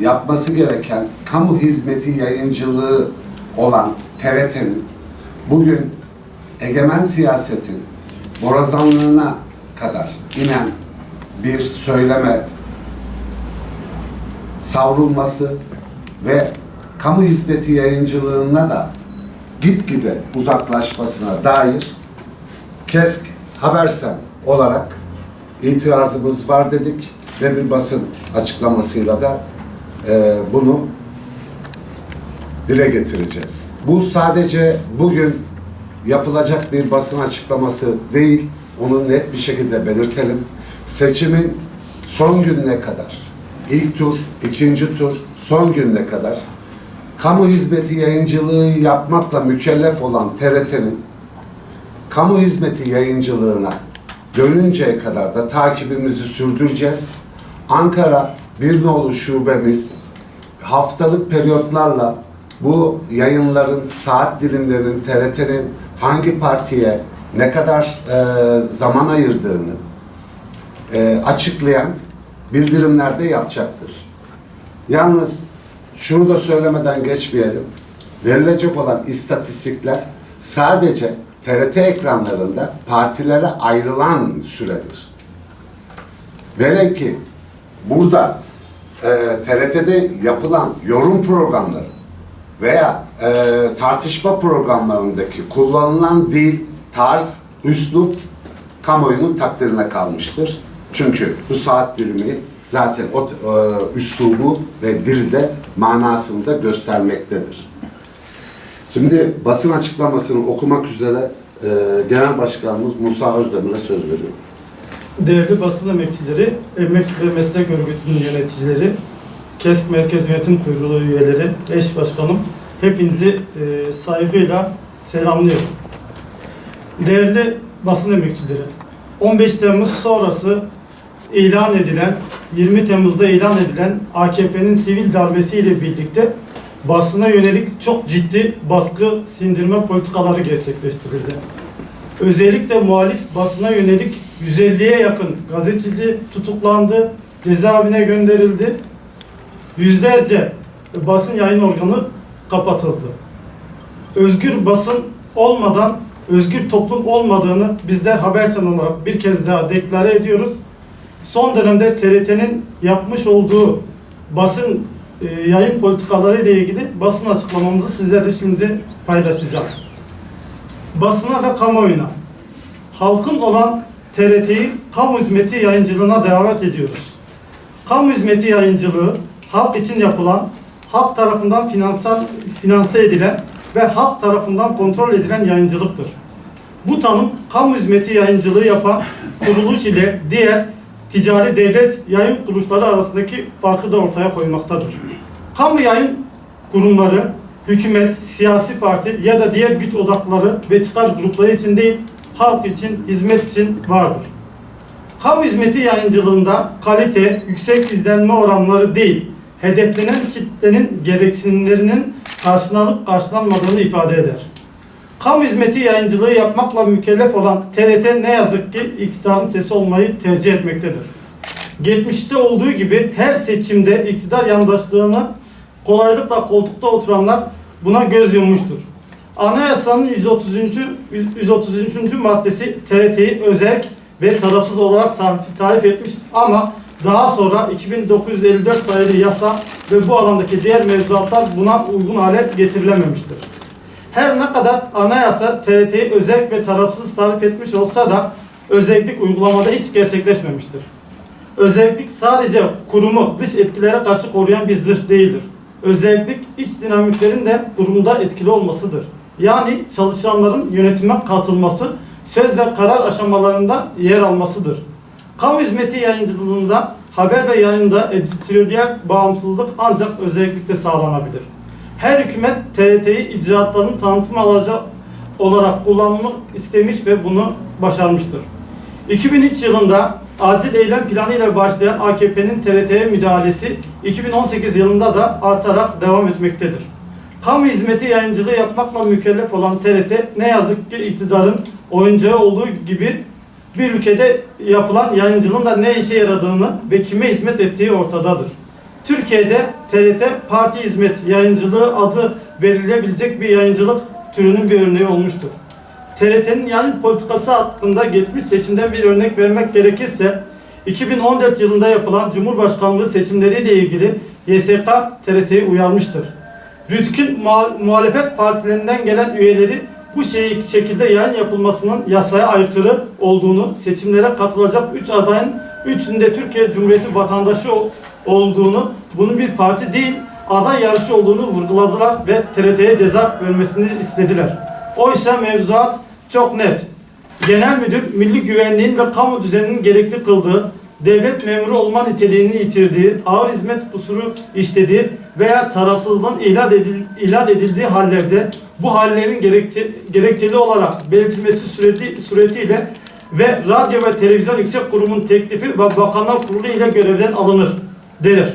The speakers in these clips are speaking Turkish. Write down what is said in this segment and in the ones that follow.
yapması gereken kamu hizmeti yayıncılığı olan TRT'nin bugün egemen siyasetin borazanlığına kadar inen bir söyleme savrulması ve kamu hizmeti yayıncılığına da gitgide uzaklaşmasına dair KESK Habersen olarak itirazımız var dedik ve bir basın açıklamasıyla da e, bunu dile getireceğiz. Bu sadece bugün yapılacak bir basın açıklaması değil, onu net bir şekilde belirtelim. Seçimin son gününe kadar, ilk tur, ikinci tur, son gününe kadar kamu hizmeti yayıncılığı yapmakla mükellef olan TRT'nin kamu hizmeti yayıncılığına dönünceye kadar da takibimizi sürdüreceğiz. Ankara Bir Nolu şubemiz haftalık periyotlarla bu yayınların saat dilimlerinin TRT'nin hangi partiye ne kadar e, zaman ayırdığını e, açıklayan bildirimlerde yapacaktır. Yalnız şunu da söylemeden geçmeyelim. Verilecek olan istatistikler sadece TRT ekranlarında partilere ayrılan süredir. Velev ki burada e, TRT'de yapılan yorum programları veya e, tartışma programlarındaki kullanılan dil, tarz, üslup kamuoyunun takdirine kalmıştır. Çünkü bu saat dilimi zaten o e, üslubu ve dilde manasını da göstermektedir. Şimdi basın açıklamasını okumak üzere e, Genel Başkanımız Musa Özdemir'e söz veriyorum. Değerli basın emekçileri, emek ve meslek örgütünün yöneticileri, KESK Merkez Yönetim Kurulu üyeleri, eş başkanım, hepinizi e, saygıyla selamlıyorum. Değerli basın emekçileri, 15 Temmuz sonrası ilan edilen, 20 Temmuz'da ilan edilen AKP'nin sivil darbesiyle birlikte basına yönelik çok ciddi baskı sindirme politikaları gerçekleştirildi. Özellikle muhalif basına yönelik 150'ye yakın gazeteci tutuklandı, cezaevine gönderildi. Yüzlerce basın yayın organı kapatıldı. Özgür basın olmadan özgür toplum olmadığını bizler Habersen olarak bir kez daha deklare ediyoruz. Son dönemde TRT'nin yapmış olduğu basın e, yayın politikaları ile ilgili basın açıklamamızı sizlerle şimdi paylaşacağım basına ve kamuoyuna halkın olan TRT'yi kamu hizmeti yayıncılığına davet ediyoruz. Kamu hizmeti yayıncılığı halk için yapılan, halk tarafından finansal, finanse edilen ve halk tarafından kontrol edilen yayıncılıktır. Bu tanım kamu hizmeti yayıncılığı yapan kuruluş ile diğer ticari devlet yayın kuruluşları arasındaki farkı da ortaya koymaktadır. Kamu yayın kurumları hükümet, siyasi parti ya da diğer güç odakları ve çıkar grupları için değil, halk için, hizmet için vardır. Kamu hizmeti yayıncılığında kalite, yüksek izlenme oranları değil, hedeflenen kitlenin gereksinimlerinin karşılanıp karşılanmadığını ifade eder. Kamu hizmeti yayıncılığı yapmakla mükellef olan TRT ne yazık ki iktidarın sesi olmayı tercih etmektedir. Geçmişte olduğu gibi her seçimde iktidar yandaşlığını kolaylıkla koltukta oturanlar buna göz yummuştur. Anayasanın 133. 133. maddesi TRT'yi özerk ve tarafsız olarak tarif, tarif etmiş ama daha sonra 2954 sayılı yasa ve bu alandaki diğer mevzuatlar buna uygun hale getirilememiştir. Her ne kadar anayasa TRT'yi özerk ve tarafsız tarif etmiş olsa da özellik uygulamada hiç gerçekleşmemiştir. Özellik sadece kurumu dış etkilere karşı koruyan bir zırh değildir. Özellik iç dinamiklerin de kurumda etkili olmasıdır. Yani çalışanların yönetime katılması, söz ve karar aşamalarında yer almasıdır. Kamu hizmeti yayıncılığında haber ve yayında editoryal bağımsızlık ancak özellikle sağlanabilir. Her hükümet TRT'yi icraatlarının tanıtım aracı olarak kullanmak istemiş ve bunu başarmıştır. 2003 yılında acil eylem planı ile başlayan AKP'nin TRT'ye müdahalesi 2018 yılında da artarak devam etmektedir. Kamu hizmeti yayıncılığı yapmakla mükellef olan TRT ne yazık ki iktidarın oyuncağı olduğu gibi bir ülkede yapılan yayıncılığın da ne işe yaradığını ve kime hizmet ettiği ortadadır. Türkiye'de TRT parti hizmet yayıncılığı adı verilebilecek bir yayıncılık türünün bir örneği olmuştur. TRT'nin yayın politikası hakkında geçmiş seçimden bir örnek vermek gerekirse 2014 yılında yapılan Cumhurbaşkanlığı seçimleriyle ilgili YSK TRT'yi uyarmıştır. Muha- muhalefet partilerinden gelen üyeleri bu şey, şekilde yayın yapılmasının yasaya aykırı olduğunu, seçimlere katılacak 3 adayın 3'ünde Türkiye Cumhuriyeti vatandaşı ol- olduğunu, bunun bir parti değil, aday yarışı olduğunu vurguladılar ve TRT'ye ceza vermesini istediler. Oysa mevzuat çok net. Genel müdür milli güvenliğin ve kamu düzeninin gerekli kıldığı, devlet memuru olma niteliğini yitirdiği, ağır hizmet kusuru işlediği veya tarafsızlığın ihlal, edil, ihlal edildiği hallerde bu hallerin gerekçe, gerekçeli olarak belirtilmesi sureti, suretiyle ve Radyo ve Televizyon Yüksek Kurumu'nun teklifi ve Bakanlar Kurulu ile görevden alınır denir.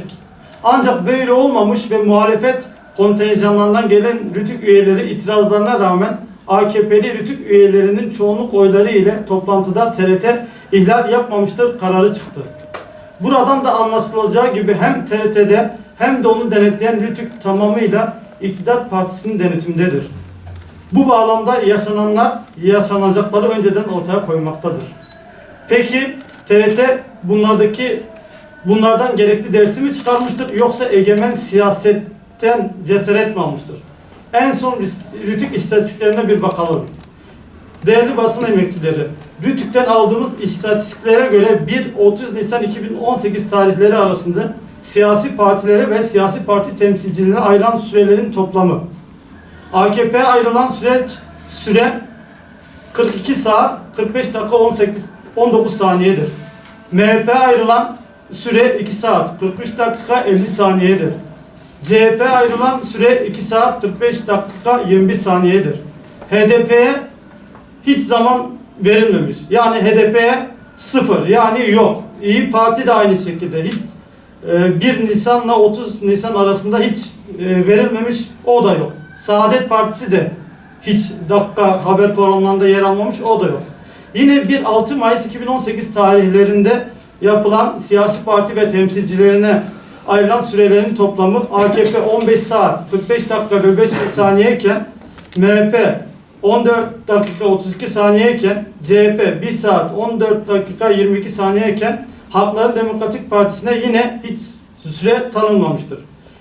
Ancak böyle olmamış ve muhalefet kontenjanlarından gelen Rütük üyeleri itirazlarına rağmen AKP'li Rütük üyelerinin çoğunluk oyları ile toplantıda TRT ihlal yapmamıştır kararı çıktı. Buradan da anlaşılacağı gibi hem TRT'de hem de onu denetleyen Rütük tamamıyla iktidar partisinin denetimindedir. Bu bağlamda yaşananlar yaşanacakları önceden ortaya koymaktadır. Peki TRT bunlardaki bunlardan gerekli dersi mi çıkarmıştır yoksa egemen siyasetten cesaret mi almıştır? En son Rütük istatistiklerine bir bakalım. Değerli basın emekçileri, Rütük'ten aldığımız istatistiklere göre 1-30 Nisan 2018 tarihleri arasında siyasi partilere ve siyasi parti temsilcilerine ayrılan sürelerin toplamı. AKP'ye ayrılan süreç süre 42 saat 45 dakika 18 19 saniyedir. MHP ayrılan süre 2 saat 43 dakika 50 saniyedir. CHP ayrılan süre 2 saat 45 dakika 21 saniyedir. HDP'ye hiç zaman verilmemiş. Yani HDP'ye sıfır yani yok. İyi Parti de aynı şekilde hiç e, 1 Nisan'la 30 Nisan arasında hiç e, verilmemiş o da yok. Saadet Partisi de hiç dakika haber programlarında yer almamış o da yok. Yine bir 6 Mayıs 2018 tarihlerinde yapılan siyasi parti ve temsilcilerine ayrılan sürelerin toplamı AKP 15 saat 45 dakika ve 5 saniye iken MHP 14 dakika 32 saniye iken CHP 1 saat 14 dakika 22 saniye iken Halkların Demokratik Partisi'ne yine hiç süre tanınmamıştır.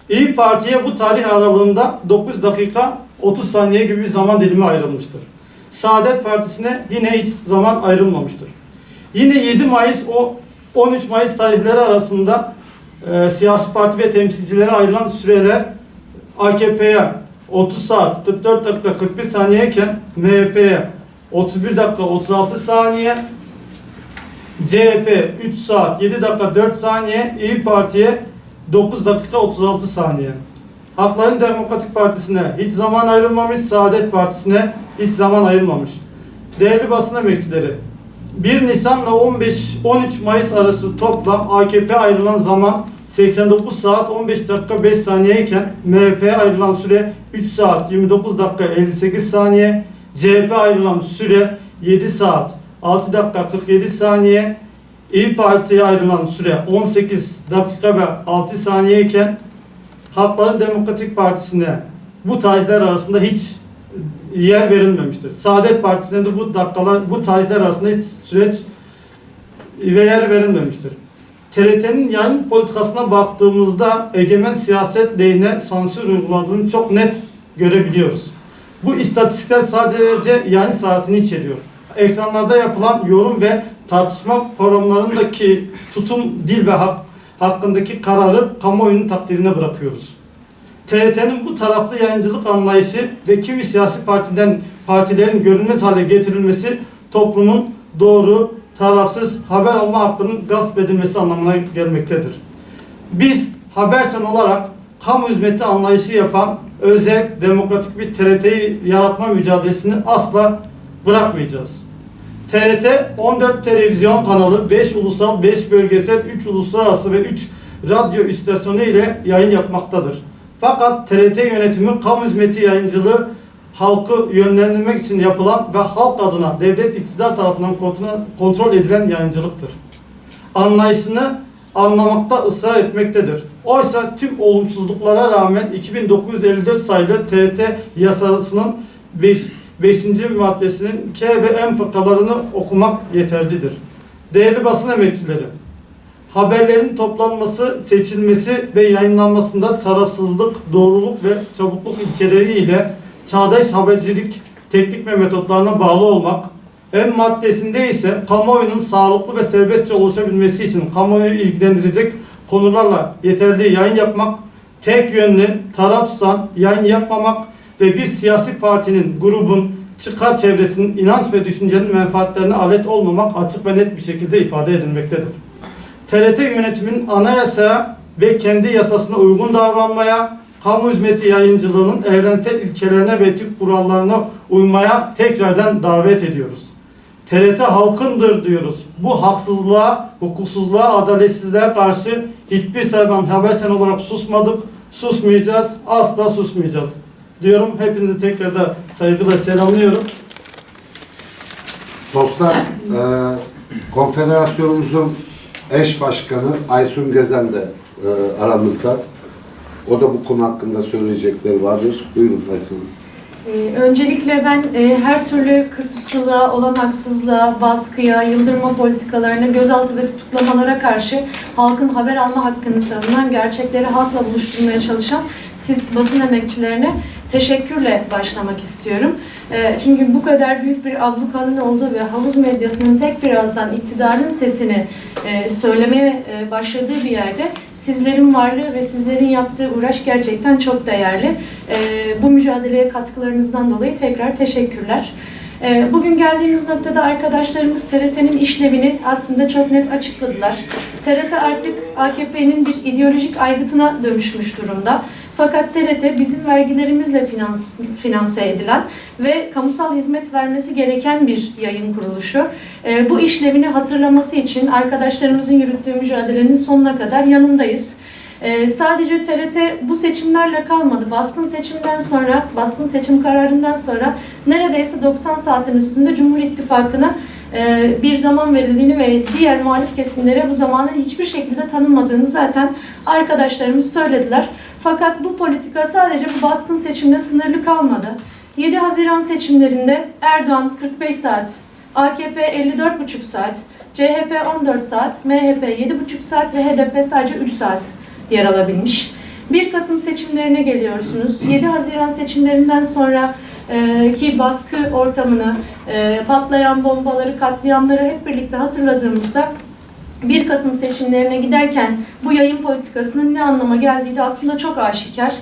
İyi Parti'ye bu tarih aralığında 9 dakika 30 saniye gibi bir zaman dilimi ayrılmıştır. Saadet Partisi'ne yine hiç zaman ayrılmamıştır. Yine 7 Mayıs o 13 Mayıs tarihleri arasında e, siyasi parti ve temsilcilere ayrılan süreler AKP'ye 30 saat 44 dakika 41 saniye iken MHP'ye 31 dakika 36 saniye CHP 3 saat 7 dakika 4 saniye İyi Parti'ye 9 dakika 36 saniye. Halkların Demokratik Partisi'ne hiç zaman ayrılmamış, Saadet Partisi'ne hiç zaman ayrılmamış. Değerli basın emekçileri, 1 Nisan'la 15 13 Mayıs arası toplam AKP ayrılan zaman 89 saat 15 dakika 5 saniye iken MHP'ye ayrılan süre 3 saat 29 dakika 58 saniye, CHP ayrılan süre 7 saat 6 dakika 47 saniye, İyi Parti'ye ayrılan süre 18 dakika ve 6 saniye iken Halkların Demokratik Partisi'ne bu tarihler arasında hiç yer verilmemiştir. Saadet Partisi'ne de bu dakikalar, bu tarihler arasında süreç ve yer verilmemiştir. TRT'nin yayın politikasına baktığımızda egemen siyaset lehine sansür uyguladığını çok net görebiliyoruz. Bu istatistikler sadece yayın saatini içeriyor. Ekranlarda yapılan yorum ve tartışma forumlarındaki tutum, dil ve hak, hakkındaki kararı kamuoyunun takdirine bırakıyoruz. TRT'nin bu taraflı yayıncılık anlayışı ve kimi siyasi partiden partilerin görünmez hale getirilmesi toplumun doğru, tarafsız haber alma hakkının gasp edilmesi anlamına gelmektedir. Biz Habersen olarak kamu hizmeti anlayışı yapan özel, demokratik bir TRT'yi yaratma mücadelesini asla bırakmayacağız. TRT 14 televizyon kanalı, 5 ulusal, 5 bölgesel, 3 uluslararası ve 3 radyo istasyonu ile yayın yapmaktadır. Fakat TRT yönetimi kamu hizmeti yayıncılığı halkı yönlendirmek için yapılan ve halk adına devlet iktidar tarafından kontrol- edilen yayıncılıktır. Anlayışını anlamakta ısrar etmektedir. Oysa tüm olumsuzluklara rağmen 2954 sayılı TRT yasasının 5. 5. maddesinin K ve M fıkralarını okumak yeterlidir. Değerli basın emekçileri, haberlerin toplanması, seçilmesi ve yayınlanmasında tarafsızlık, doğruluk ve çabukluk ilkeleriyle çağdaş habercilik teknik ve metotlarına bağlı olmak, en maddesinde ise kamuoyunun sağlıklı ve serbestçe oluşabilmesi için kamuoyu ilgilendirecek konularla yeterli yayın yapmak, tek yönlü, taraf tutan yayın yapmamak ve bir siyasi partinin, grubun, çıkar çevresinin inanç ve düşüncenin menfaatlerine alet olmamak açık ve net bir şekilde ifade edilmektedir. TRT yönetiminin anayasaya ve kendi yasasına uygun davranmaya, kamu hizmeti yayıncılığının evrensel ilkelerine ve etik kurallarına uymaya tekrardan davet ediyoruz. TRT halkındır diyoruz. Bu haksızlığa, hukuksuzluğa, adaletsizliğe karşı hiçbir zaman habersen olarak susmadık, susmayacağız, asla susmayacağız. Diyorum. Hepinizi tekrar da saygıyla selamlıyorum. Dostlar, e, konfederasyonumuzun eş başkanı Aysun Gezen de e, aramızda. O da bu konu hakkında söyleyecekleri vardır. Buyurun Aysun. Ee, Öncelikle ben e, her türlü kısıtlılığa, olanaksızlığa, baskıya, yıldırma politikalarına, gözaltı ve tutuklamalara karşı halkın haber alma hakkını savunan, gerçekleri halkla buluşturmaya çalışan siz basın emekçilerine teşekkürle başlamak istiyorum. E, Çünkü bu kadar büyük bir ablukanın olduğu ve havuz medyasının tek birazdan iktidarın sesini e, söylemeye e, başladığı bir yerde sizlerin varlığı ve sizlerin yaptığı uğraş gerçekten çok değerli. E, Bu mücadeleye katkılarınızdan dolayı tekrar teşekkürler. E, Bugün geldiğimiz noktada arkadaşlarımız TRT'nin işlevini aslında çok net açıkladılar. TRT artık AKP'nin bir ideolojik aygıtına dönüşmüş durumda. Fakat TRT bizim vergilerimizle finans, finanse edilen ve kamusal hizmet vermesi gereken bir yayın kuruluşu. Ee, bu işlevini hatırlaması için arkadaşlarımızın yürüttüğü mücadelenin sonuna kadar yanındayız. Ee, sadece TRT bu seçimlerle kalmadı. Baskın seçimden sonra, baskın seçim kararından sonra neredeyse 90 saatin üstünde Cumhur İttifakı'na e, bir zaman verildiğini ve diğer muhalif kesimlere bu zamanın hiçbir şekilde tanınmadığını zaten arkadaşlarımız söylediler. Fakat bu politika sadece bu baskın seçimle sınırlı kalmadı. 7 Haziran seçimlerinde Erdoğan 45 saat, AKP 54,5 saat, CHP 14 saat, MHP 7,5 saat ve HDP sadece 3 saat yer alabilmiş. 1 Kasım seçimlerine geliyorsunuz. 7 Haziran seçimlerinden sonra e, ki baskı ortamını, e, patlayan bombaları, katliamları hep birlikte hatırladığımızda 1 Kasım seçimlerine giderken bu yayın politikasının ne anlama geldiği de aslında çok aşikar.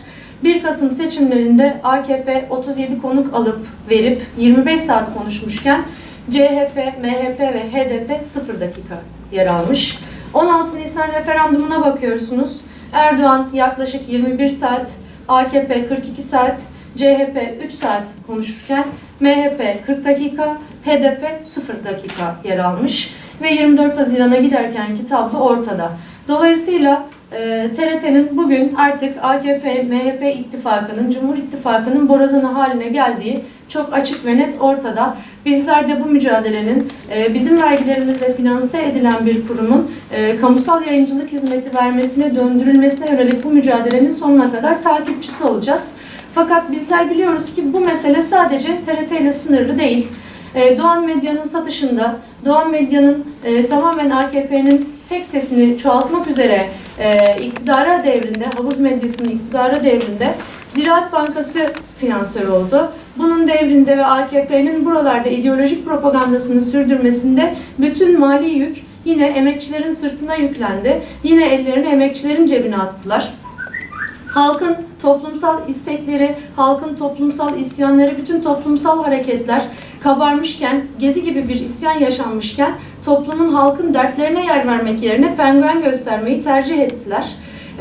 1 Kasım seçimlerinde AKP 37 konuk alıp verip 25 saat konuşmuşken CHP, MHP ve HDP 0 dakika yer almış. 16 Nisan referandumuna bakıyorsunuz. Erdoğan yaklaşık 21 saat, AKP 42 saat, CHP 3 saat konuşurken MHP 40 dakika, HDP 0 dakika yer almış ve 24 Haziran'a giderkenki tablo ortada. Dolayısıyla e, TRT'nin bugün artık AKP, MHP ittifakının, Cumhur İttifakı'nın borazanı haline geldiği çok açık ve net ortada. Bizler de bu mücadelenin e, bizim vergilerimizle finanse edilen bir kurumun e, kamusal yayıncılık hizmeti vermesine, döndürülmesine yönelik bu mücadelenin sonuna kadar takipçisi olacağız. Fakat bizler biliyoruz ki bu mesele sadece TRT ile sınırlı değil. E, Doğan Medya'nın satışında, Doğan Medya'nın tamamen AKP'nin tek sesini çoğaltmak üzere e, iktidara devrinde, havuz medyasının iktidara devrinde Ziraat Bankası finansör oldu. Bunun devrinde ve AKP'nin buralarda ideolojik propagandasını sürdürmesinde bütün mali yük yine emekçilerin sırtına yüklendi. Yine ellerini emekçilerin cebine attılar halkın toplumsal istekleri, halkın toplumsal isyanları, bütün toplumsal hareketler kabarmışken, gezi gibi bir isyan yaşanmışken toplumun halkın dertlerine yer vermek yerine penguen göstermeyi tercih ettiler.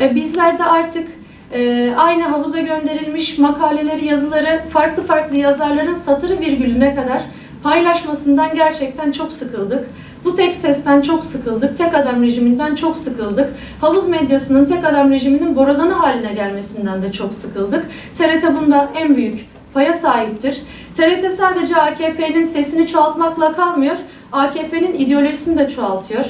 E, Bizler de artık e, aynı havuza gönderilmiş makaleleri, yazıları farklı farklı yazarların satırı virgülüne kadar paylaşmasından gerçekten çok sıkıldık. Bu tek sesten çok sıkıldık, tek adam rejiminden çok sıkıldık. Havuz medyasının tek adam rejiminin borazanı haline gelmesinden de çok sıkıldık. TRT bunda en büyük paya sahiptir. TRT sadece AKP'nin sesini çoğaltmakla kalmıyor, AKP'nin ideolojisini de çoğaltıyor.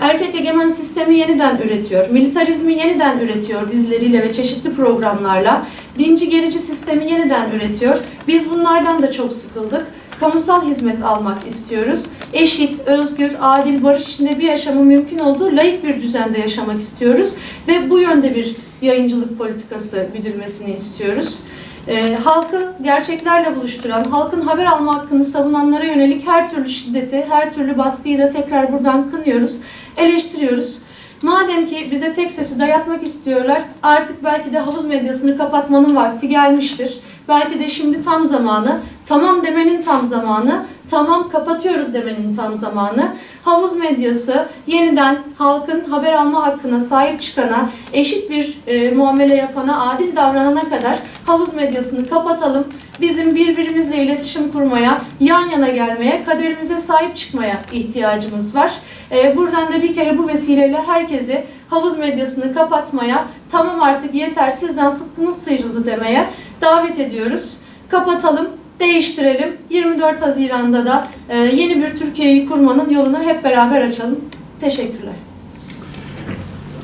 Erkek egemen sistemi yeniden üretiyor. Militarizmi yeniden üretiyor dizileriyle ve çeşitli programlarla. Dinci gerici sistemi yeniden üretiyor. Biz bunlardan da çok sıkıldık. Kamusal hizmet almak istiyoruz. Eşit, özgür, adil, barış içinde bir yaşamın mümkün olduğu layık bir düzende yaşamak istiyoruz. Ve bu yönde bir yayıncılık politikası güdülmesini istiyoruz. Ee, halkı gerçeklerle buluşturan, halkın haber alma hakkını savunanlara yönelik her türlü şiddeti, her türlü baskıyı da tekrar buradan kınıyoruz, eleştiriyoruz. Madem ki bize tek sesi dayatmak istiyorlar, artık belki de havuz medyasını kapatmanın vakti gelmiştir. Belki de şimdi tam zamanı, tamam demenin tam zamanı, tamam kapatıyoruz demenin tam zamanı. Havuz medyası yeniden halkın haber alma hakkına sahip çıkana, eşit bir e, muamele yapana, adil davranana kadar havuz medyasını kapatalım. Bizim birbirimizle iletişim kurmaya, yan yana gelmeye, kaderimize sahip çıkmaya ihtiyacımız var. E, buradan da bir kere bu vesileyle herkesi havuz medyasını kapatmaya, tamam artık yeter sizden sıtkımız sıyrıldı demeye davet ediyoruz. Kapatalım, değiştirelim. 24 Haziran'da da e, yeni bir Türkiye'yi kurmanın yolunu hep beraber açalım. Teşekkürler.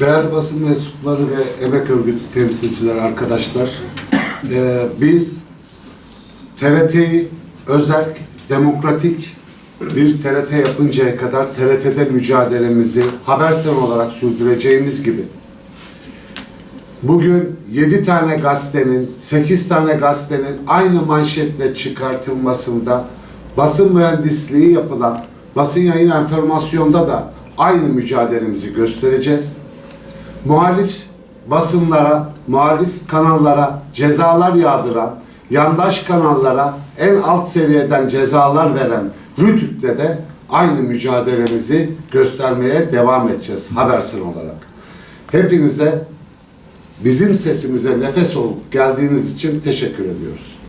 Değerli basın mensupları ve emek örgütü temsilcileri arkadaşlar, eee, biz TRT'yi özel, demokratik bir TRT yapıncaya kadar TRT'de mücadelemizi Habersen olarak sürdüreceğimiz gibi bugün 7 tane gazetenin, 8 tane gazetenin aynı manşetle çıkartılmasında basın mühendisliği yapılan basın yayın enformasyonda da aynı mücadelemizi göstereceğiz muhalif basınlara, muhalif kanallara cezalar yağdıran, yandaş kanallara en alt seviyeden cezalar veren Rütük'te de aynı mücadelemizi göstermeye devam edeceğiz Habersin olarak. Hepinize bizim sesimize nefes olup geldiğiniz için teşekkür ediyoruz.